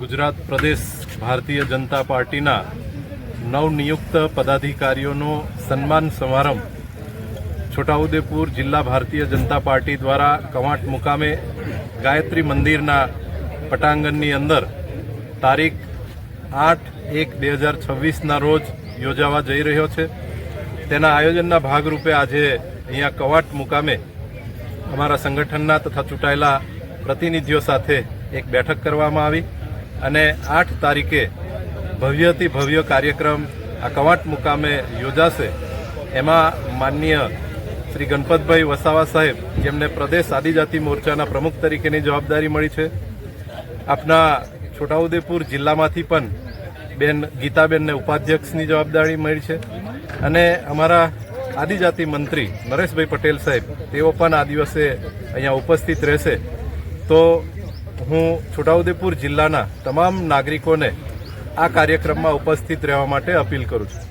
ગુજરાત પ્રદેશ ભારતીય જનતા પાર્ટીના નવનિયુક્ત પદાધિકારીઓનો સન્માન સમારંભ છોટાઉદેપુર જિલ્લા ભારતીય જનતા પાર્ટી દ્વારા કવાંટ મુકામે ગાયત્રી મંદિરના પટાંગણની અંદર તારીખ આઠ એક બે હજાર છવ્વીસના રોજ યોજાવા જઈ રહ્યો છે. તેના આયોજનના ભાગરૂપે આજે અહીંયા કવાંટ મુકામે અમારા સંગઠનના તથા ચૂંટાયેલા પ્રતિનિધિઓ સાથે એક બેઠક કરવામાં આવી. અને આઠ તારીખે ભવ્યથી ભવ્ય કાર્યક્રમ આ કવાંટ મુકામે યોજાશે. એમાં માનનીય શ્રી ગણપતભાઈ વસાવા સાહેબ, જેમને પ્રદેશ આદિજાતિ મોરચાના પ્રમુખ તરીકેની જવાબદારી મળી છે. આપના છોટાઉદેપુર જિલ્લામાંથી પણ બેન ગીતાબેનને ઉપાધ્યક્ષની જવાબદારી મળી છે. અને અમારા આદિજાતિ મંત્રી નરેશભાઈ પટેલ સાહેબ, તેઓ પણ આ દિવસે અહીંયા ઉપસ્થિત રહેશે. તો હું છોટાઉદેપુર જિલ્લાના તમામ નાગરિકોને આ કાર્યક્રમમાં ઉપસ્થિત રહેવા માટે અપીલ કરું છું.